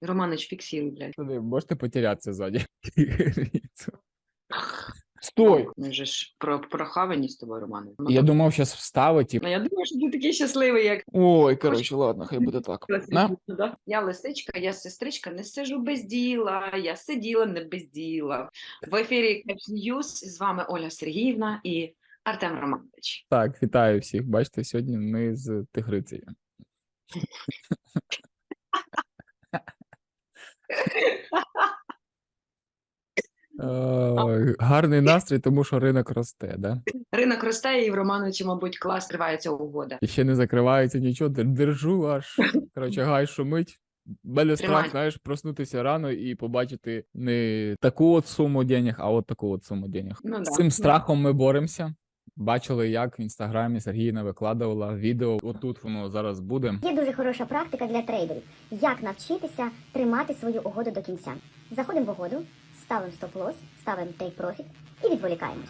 Романич, фіксируй, блядь. Смотри, Можете потерятися ззаді. Стой! Ми вже ж про прохавані з тобою, Романе. Я думав, зараз вставить і. Ну, я думаю, що ти такий щасливий, як Ой, коротше, ладно, хай буде так. На. Да? Я лисичка, я сестричка, не сижу без діла, я сиділа не без діла. В ефірі Caps News з вами Оля Сергіївна і Артем Романович. Так, вітаю всіх. Бачите, сьогодні ми з Тигрицею. Гарний настрій, тому що ринок росте, да? Ринок росте, і в Романовичі, мабуть, клас тривається угода. І ще не закривається нічого, дер- держу аж. Коротше, гай шумить. Мене страх, Тримай. знаєш, проснутися рано і побачити не таку от суму денег, а от таку от суму денег. Ну, З цим Ну, страхом ми боремося. Бачили, як в інстаграмі Сергійна викладувала відео. Отут воно зараз буде. Є дуже хороша практика для трейдерів. Як навчитися тримати свою угоду до кінця. Заходимо в угоду, ставимо стоп-лосс, ставимо take profit і відволікаємось.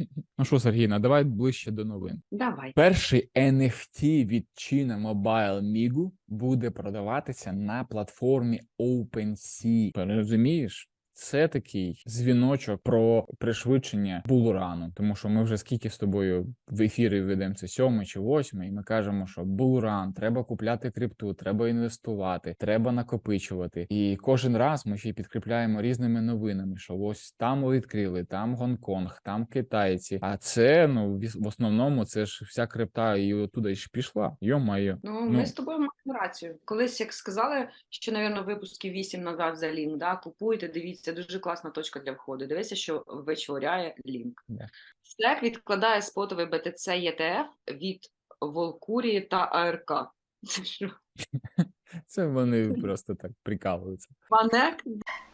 Ну що, Сергійна, давай ближче до новин. Давай. Перший NFT від China Mobile Migu буде продаватися на платформі OpenSea. Розумієш? Це такий дзвіночок про пришвидшення булрану, тому що ми вже скільки з тобою в ефірі ведемо це сьомий чи восьмий, і ми кажемо, що булран, треба купляти крипту, треба інвестувати, треба накопичувати. І кожен раз ми ще й підкріпляємо різними новинами, що ось там відкрили, там Гонконг, там китайці. А це ну в основному це ж вся крипта і оттуда ж пішла. Йо-майо. Ну, Ну. ми з тобою маємо рацію. Колись як сказали, що, напевно, випусків 8 назад за лінк, да, купуйте, дивіться, дуже класна точка для входу. Дивися, що вичворяє лінк. SEC відкладає спотовий BTC ETF від Волкурії та АРК. Це що? Це вони просто так прикалуються. Ванек?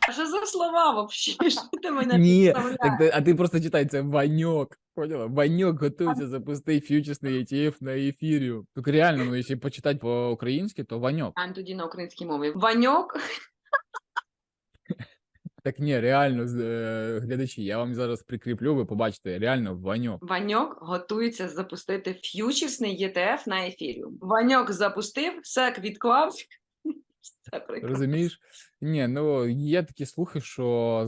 А що за слова взагалі? Що ти мене Ні, так ти- а ти просто читай, це Ваньок. Поняла? Ваньок готується запустити фьючерсний ETF на ефірію. Так реально, ну якщо почитати по-українськи, то Ваньок. А тоді на українській мові. Ваньок Так ні, реально, е, глядачі, я вам зараз прикріплю, ви побачите, реально Ваньок. Ваньок готується запустити ф'ючерсний ETF на ефіріум. Ваньок запустив, сек відклав. Все. Розумієш? Ні, ну є такі слухи, що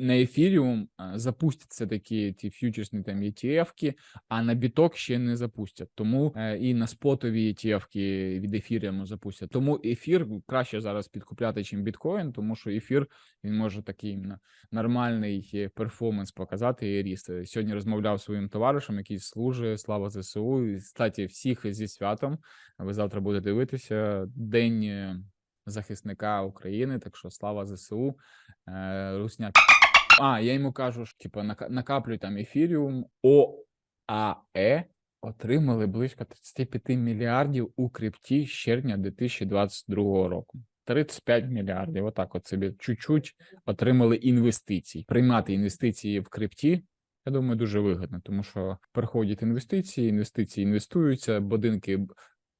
на ефіріум запустяться такі ті фьючерсні там ETF-ки, а на біток ще не запустять. Тому і на спотові ETF-ки від ефіріуму запустять. Тому ефір краще зараз підкупляти, чим біткоін, тому що ефір він може такий на- нормальний е, перформанс показати і ріст. Сьогодні розмовляв зі своїм товаришем, який служить, слава ЗСУ. І, кстати, всіх зі святом. Ви завтра будете дивитися день е, захисника України. Так що слава ЗСУ. Русня. А, я йому кажу, що типу, нака- накаплюй там ефіріум ОАЕ отримали близько 35 мільярдів у крипті з червня 2022 року. 35 мільярдів. Отак, от собі чуть-чуть отримали інвестицій. Приймати інвестиції в крипті. Я думаю, дуже вигідно, тому що приходять інвестиції, інвестиції інвестуються, будинки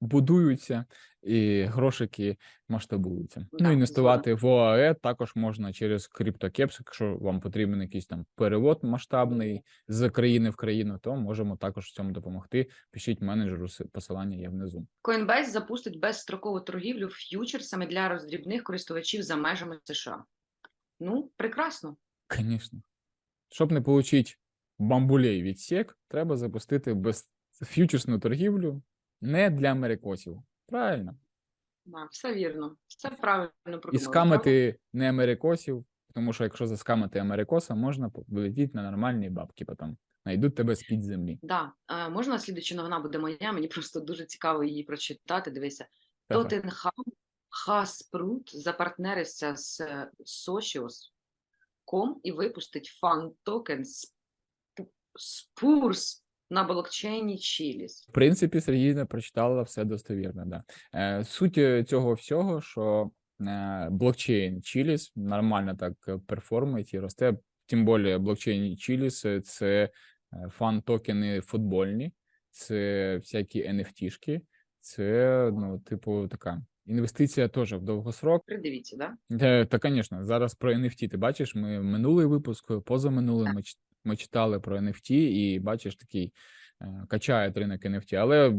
будуються, і грошики масштабуються. Да, ну, інвестувати в ОАЕ також можна через CryptoCaps, якщо вам потрібен якийсь там перевод масштабний з країни в країну, то можемо також в цьому допомогти. Пишіть менеджеру посилання є внизу. Coinbase запустить безстрокову торгівлю ф'ючерсами для роздрібних користувачів за межами США. Ну, прекрасно. Звісно. Щоб не отримати бамбулей від SEC, треба запустити без фьючерсну торгівлю не для америкосів. Правильно. Да, все вірно. Все правильно І продумали. скамити не америкосів, тому що якщо заскамити америкоса, можна вилетіти на нормальні бабки потім. Найдуть тебе з-під землі. Да. Е, можна слідуча новина буде моя, мені просто дуже цікаво її прочитати. Дивися. Тоттенхам Хаспрут запартнерився з е, Socios.com і випустить фан токен Spurs на блокчейні Chiliz. В принципі, Сергійна прочитала все достовірно. Да. Е, суть е, цього всього, що е, блокчейн Chiliz нормально так е, перформить і росте. Тим більше блокчейн Chiliz – це е, фан-токени футбольні, це всякі NFT-шки, це, ну, типу, така інвестиція теж в довгосрок. Придивіться, да? Е, Та, звісно, зараз про NFT ти бачиш, ми минулий випуск, позаминулий ми Ми читали про NFT і бачиш такий е, качає ринок NFT, але.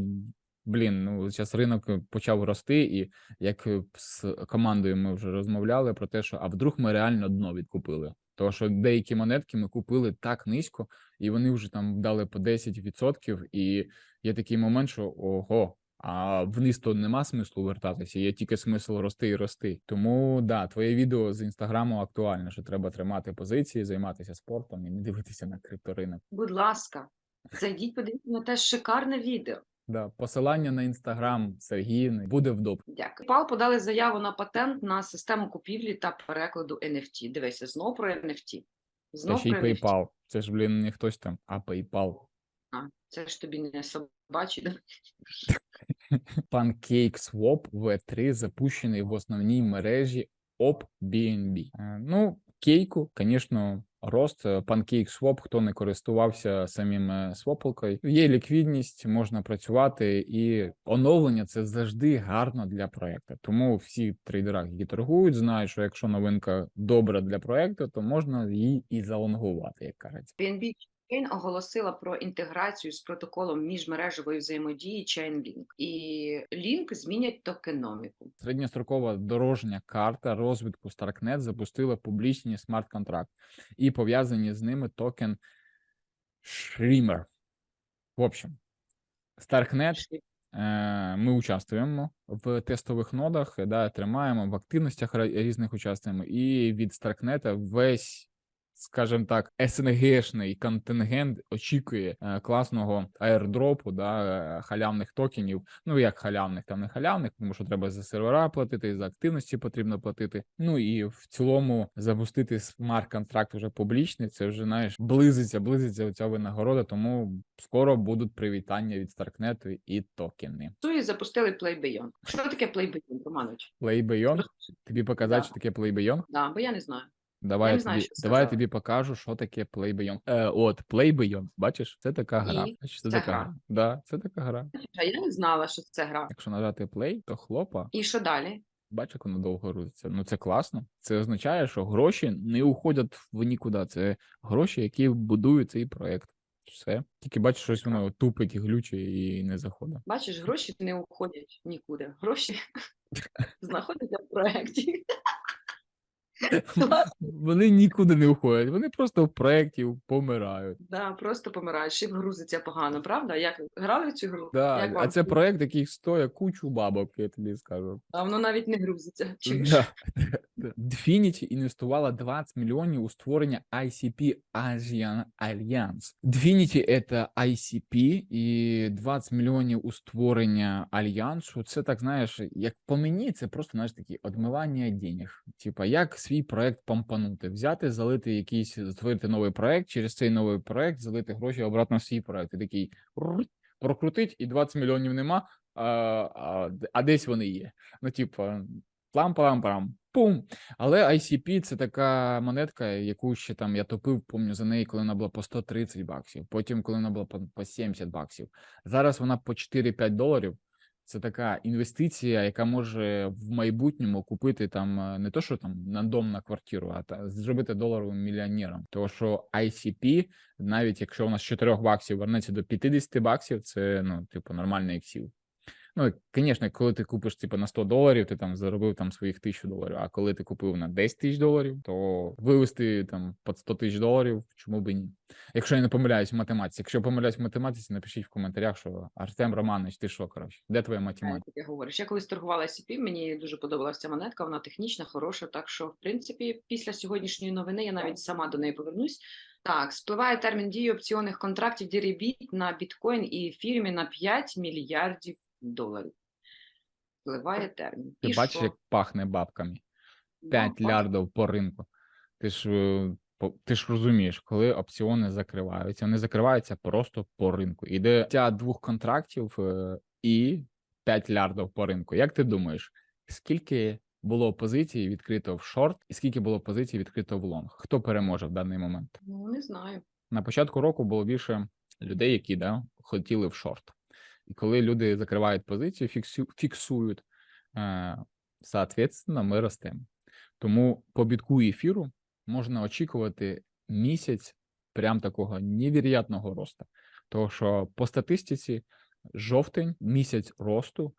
Блін, ну зараз ринок почав рости, і як е, з командою ми вже розмовляли про те, що а вдруг ми реально дно відкупили. Тому що деякі монетки ми купили так низько, і вони вже там дали по 10%, і є такий момент, що ого, а вниз то нема смислу вертатися, є тільки смисл рости і рости. Тому да, твоє відео з інстаграму актуальне, що треба тримати позиції, займатися спортом і не дивитися на крипторинок. Будь ласка, зайдіть, подивіться на те шикарне відео. Да, посилання на інстаграм Сергіївни буде в дописі. Дякую. PayPal подали заяву на патент на систему купівлі та перекладу NFT. Дивися, знов про NFT. Знов ще й про NFT. Це ж, блін, не хтось там, а PayPal. А, це ж тобі не собачий. да? PancakeSwap V3 запущений в основній мережі OpBNB. Е, Ну, кейку, звісно, рост. Е, PancakeSwap, хто не користувався самим е, свопалкою, є ліквідність, можна працювати, і оновлення це завжди гарно для проекту. Тому всі трейдери, які торгують, знають, що якщо новинка добра для проекту, то можна її і залонгувати, як кажуть. BNB Chain оголосила про інтеграцію з протоколом міжмережевої взаємодії Chainlink. І Link змінять токеноміку. Середньострокова дорожня карта розвитку Starknet запустила публічні смарт-контракт і пов'язані з ними токен Shrimmer. В общем, Starknet е, ми участвуємо в тестових нодах, да, тримаємо в активностях різних участвуємо, і від Starknet весь. Скажімо так, СНГшний контингент очікує е, класного аірдропу, да, е, халявних токенів. Ну як халявних, там не халявних, тому що треба за сервера платити, за активності потрібно платити. Ну і в цілому запустити смарт-контракт вже публічний. Це вже знаєш, близиться, близиться оця винагорода. Тому скоро будуть привітання від Старкнету і токени. Суї запустили Play Beyond. Що таке Play Beyond, Романович? PlayBeyond, тобі показати, Да. що таке PlayBeyond? Да, бо я не знаю. Давай не я, знаю, тобі, давай я тобі покажу, що таке PlayBeyond. Е, от PlayBeyond, бачиш, це така гра. І? Це Це така гра. гра. Да, це така гра. А я не знала, що це гра. Якщо нажати play, то хлопа, І що далі? бачиш, як воно довго грузиться. Ну це класно. Це означає, що гроші не уходять в нікуди. Це гроші, які будують цей проект. Все. Тільки бачиш, щось воно тупить, глючить і не заходить. Бачиш, гроші не уходять нікуди. Гроші знаходяться в проєкті. Вони нікуди не уходять, вони просто в проєкті помирають. Да, просто помирають, ще грузиться погано, правда? Як грали в цю гру? Да, Як а це проект, який стоїть кучу бабок, я тобі скажу. А воно навіть не грузиться. Чим? Да. Dfinity інвестувала 20 мільйонів у створення ICP Asian Alliance. Dfinity – это ICP, і 20 мільйонів у створення альянсу. Це так знаєш, як по мені, це просто знаєш такі одмивання денег. Типа, як свій проект помпанути, взяти, залити якийсь, створити новий проект, через цей новий проект залити гроші обратно в свій проект. І такий прокрутить, і 20 мільйонів нема. А, а, а десь вони є. Ну, типа, плам-плам-плам, пум. Але ICP це така монетка, яку ще там я топив, помню за неї, коли вона була по 130 баксів. Потім, коли вона була по, по 70 баксів. Зараз вона по 4-5 доларів. Це така інвестиція, яка може в майбутньому купити там е, не то, що там на дом на квартиру, а та зробити доларовим мільйонером. Тому що ICP, навіть якщо вона з 4 баксів вернеться до 50 баксів, це ну, типу, нормальний ексів. Ну, звісно, коли ти купиш типу, на 100 доларів, ти там заробив там своїх 1000 доларів. А коли ти купив на 10 тисяч доларів, то вивести там під 100 тисяч доларів, чому б і ні? Якщо я не помиляюсь в математиці. Якщо помиляюсь в математиці, напишіть в коментарях, що Артем Романович, ти що, коротше, де твоя математика? Як говориш. Я колись торгувала SCP, мені дуже подобалася ця монетка, вона технічна, хороша. Так що, в принципі, після сьогоднішньої новини я навіть сама до неї повернусь. Так, спливає термін дії опціонних контрактів Дірібіт на біткоін і ефірімі на 5 мільярдів доларів. Спливає термін. Ти І бачиш, що? як пахне бабками? Ну, 5 бачу. лярдів по ринку. Ти ж е, ти ж розумієш, коли опціони закриваються, вони закриваються просто по ринку. Іде ця двох контрактів е, і 5 лярдів по ринку. Як ти думаєш, скільки було позицій відкрито в шорт, і скільки було позицій відкрито в лонг? Хто переможе в даний момент? Ну, не знаю. На початку року було більше людей, які да, хотіли в шорт. І коли люди закривають позицію, фіксу, фіксують, е, соответственно, ми ростемо. Тому по бітку ефіру можна очікувати місяць прям такого невероятного росту. Тому що по статистиці жовтень місяць росту,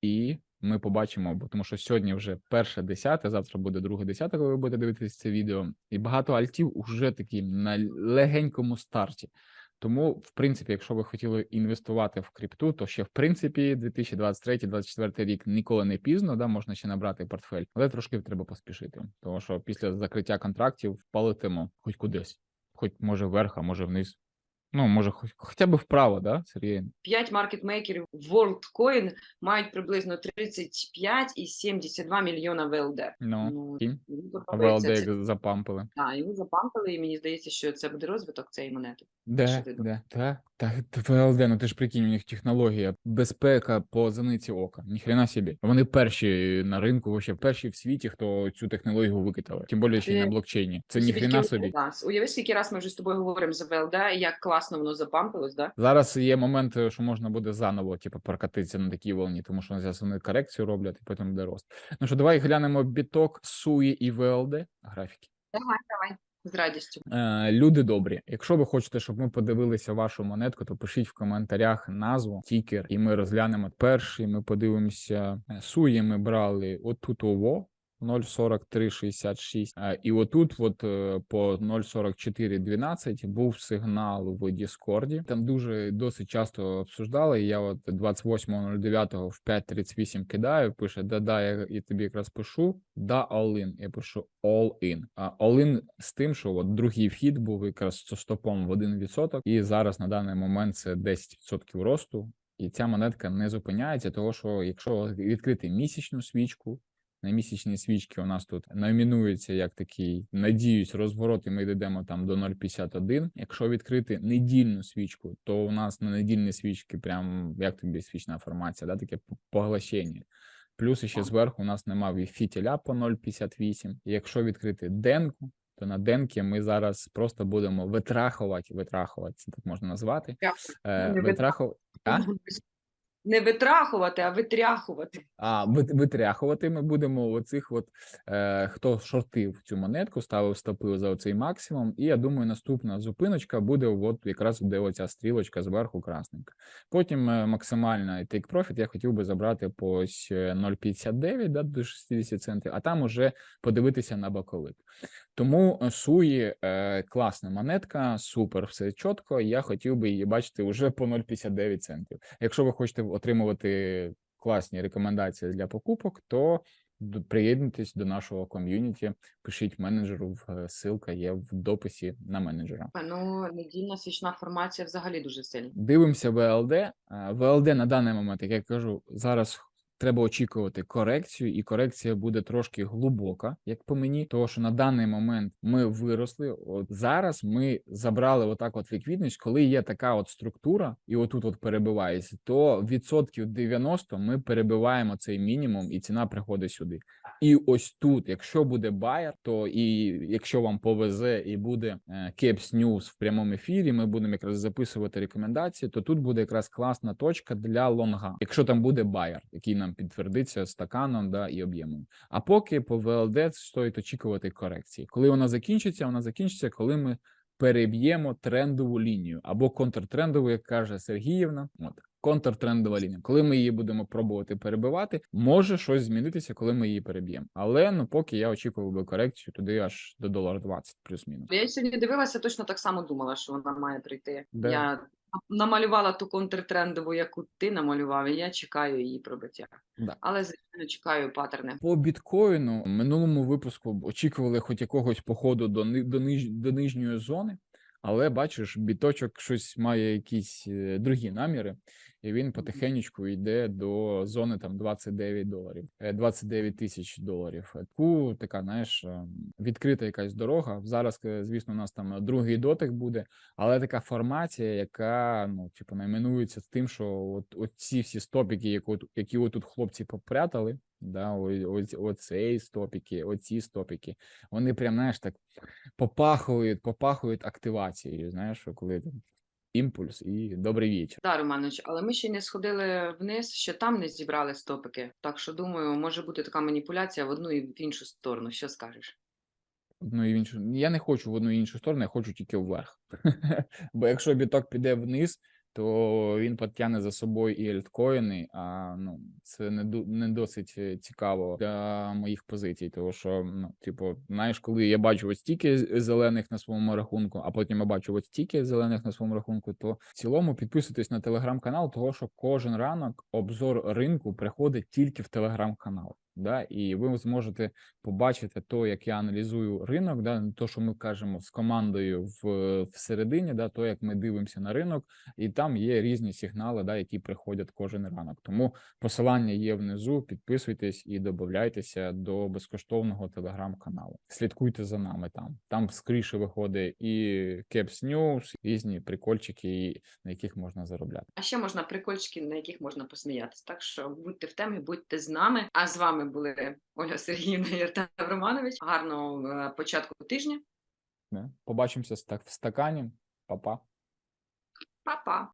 і ми побачимо, бо тому що сьогодні вже перше десяте, завтра буде друге десяте, коли ви будете дивитися це відео. І багато альтів уже такі на легенькому старті. Тому, в принципі, якщо ви хотіли інвестувати в крипту, то ще в принципі 2023-2024 рік ніколи не пізно, да, можна ще набрати портфель, але трошки треба поспішити, тому що після закриття контрактів палитимо хоч кудись, хоч може вверх, а може вниз. Ну, може, хоч хоча б вправо, да, Сергій? 5 маркетмейкерів WorldCoin мають приблизно 35 і 72 мільйона ВЛД. Ну, кінь. мені А подобається це. як запампили. Так, його запампили, і мені здається, що це буде розвиток цієї монети. Де, Що ти де, та, та, та ВЛД, ну ти ж прикинь, у них технологія, безпека по зениці ока. Ніхрена собі. Вони перші на ринку, вообще перші в світі, хто цю технологію викитали. Тим більше ще й на Ти- блокчейні. Це ніхрена собі. уяви, да, Уяви, скільки раз ми вже з тобою говоримо за ВЛД, як класно воно запампилось, да? Зараз є момент, що можна буде заново, типу, прокатитися на такій волні, тому що зараз вони корекцію роблять, і потім буде рост. Ну що, давай глянемо біток, суї і ВЛД графіки. Давай, давай. З радістю. Е, люди добрі. Якщо ви хочете, щоб ми подивилися вашу монетку, то пишіть в коментарях назву, тікер, і ми розглянемо перший. Ми подивимося. Е, Суї ми брали отут ово. 0,4366. Е, І отут, от по 0,4412 був сигнал в Діскорді. Там дуже досить часто обсуждали. Я от 28.09 в 5.38 кидаю. Пише: да-да, я і тобі якраз пишу. Да, all in. Я пишу all in. А all in з тим, що от другий вхід був якраз стопом в 1%, і зараз на даний момент це 10% росту. І ця монетка не зупиняється, того що якщо відкрити місячну свічку, на місячній свічці у нас тут номінується як такий, надіюсь, розворот, і ми дійдемо там до 0,51. Якщо відкрити недільну свічку, то у нас на недільній свічці прям як тобі свічна формація, да, таке поглощення. Плюс ще зверху у нас немає фітіля по 0,58. І якщо відкрити денку, то на денкі ми зараз просто будемо витрахувати, витрахувати, це так можна назвати. Е, витрахувати. Не витрахувати, а витряхувати. А витряхувати ми будемо оцих, от е, хто шортив цю монетку, ставив стопи за оцей максимум. І я думаю, наступна зупиночка буде от якраз де оця стрілочка зверху красненька. Потім е, максимальна take profit я хотів би забрати по ось е, 0,59 да, до 60 центів, а там уже подивитися на боковик. Тому е, суї е, класна монетка, супер, все чітко. Я хотів би її бачити вже по 0,59 центів. Якщо ви хочете отримувати класні рекомендації для покупок, то приєднуйтесь до нашого ком'юніті, пишіть менеджеру, е, ссылка є в дописі на менеджера. Ну, недільна свічна формація взагалі дуже сильна. Дивимося ВЛД. Е, ВЛД на даний момент, як я кажу, зараз треба очікувати корекцію, і корекція буде трошки глибока, як по мені. Тому що на даний момент ми виросли. От зараз ми забрали отак, от ліквідність, коли є така от структура, і отут от перебивається, то відсотків 90 ми перебиваємо цей мінімум, і ціна приходить сюди. І ось тут, якщо буде байер, то і якщо вам повезе і буде Caps News в прямому ефірі, ми будемо якраз записувати рекомендації, то тут буде якраз класна точка для лонга, якщо там буде байер, який нам підтвердиться стаканом да, і об'ємом. А поки по ВЛД стоїть очікувати корекції. Коли вона закінчиться, вона закінчиться, коли ми переб'ємо трендову лінію або контртрендову, як каже Сергіївна. От контртрендова лінія. Коли ми її будемо пробувати перебивати, може щось змінитися, коли ми її переб'ємо. Але ну поки я очікував би корекцію туди аж до долар 20 плюс-мінус. Я сьогодні дивилася, точно так само думала, що вона має прийти. Да. Я намалювала ту контртрендову, яку ти намалював, і я чекаю її пробиття. Да. Але звичайно чекаю паттерни. По біткоїну в минулому випуску очікували хоч якогось походу до, до, ниж, до нижньої зони, але бачиш, біточок щось має якісь е, другі наміри, і він потихенечку йде до зони там 29 доларів, е, 29 тисяч доларів. Таку така, знаєш, е, відкрита якась дорога. Зараз, е, звісно, у нас там другий дотик буде, але така формація, яка ну, типу, найменується з тим, що от, от ці всі стопіки, які, от- які отут хлопці попрятали, да, ось- оцей стопіки, оці стопіки, вони прям, знаєш, так попахують, попахують активацією. Знаєш, коли імпульс і добрий вечір. Да, Романович, але ми ще не сходили вниз, ще там не зібрали стопики. Так що думаю, може бути така маніпуляція в одну і в іншу сторону. Що скажеш? одну і в іншу. Я не хочу в одну і іншу сторону, я хочу тільки вверх. Бо якщо біток піде вниз, то він потягне за собою і альткоїни, а ну це не не досить е, цікаво для моїх позицій. Тому що, ну, типу, знаєш, коли я бачу ось стільки зелених на своєму рахунку, а потім я бачу ось стільки зелених на своєму рахунку, то в цілому підписуйтесь на телеграм-канал, того що кожен ранок обзор ринку приходить тільки в телеграм-канал. Да, і ви зможете побачити то, як я аналізую ринок, да, не то, що ми кажемо з командою в всередині, да, то як ми дивимося на ринок, і там є різні сигнали, да, які приходять кожен ранок. Тому посилання є внизу. Підписуйтесь і додайтеся до безкоштовного телеграм-каналу. Слідкуйте за нами там. Там скоріше виходить і Caps News, різні прикольчики, на яких можна заробляти. А ще можна прикольчики, на яких можна посміятися. Так що будьте в темі, будьте з нами. А з вами були Ольга Сергіївна і Артем Романович. Гарного е, початку тижня. Побачимося в стакані. Па-па. Па-па.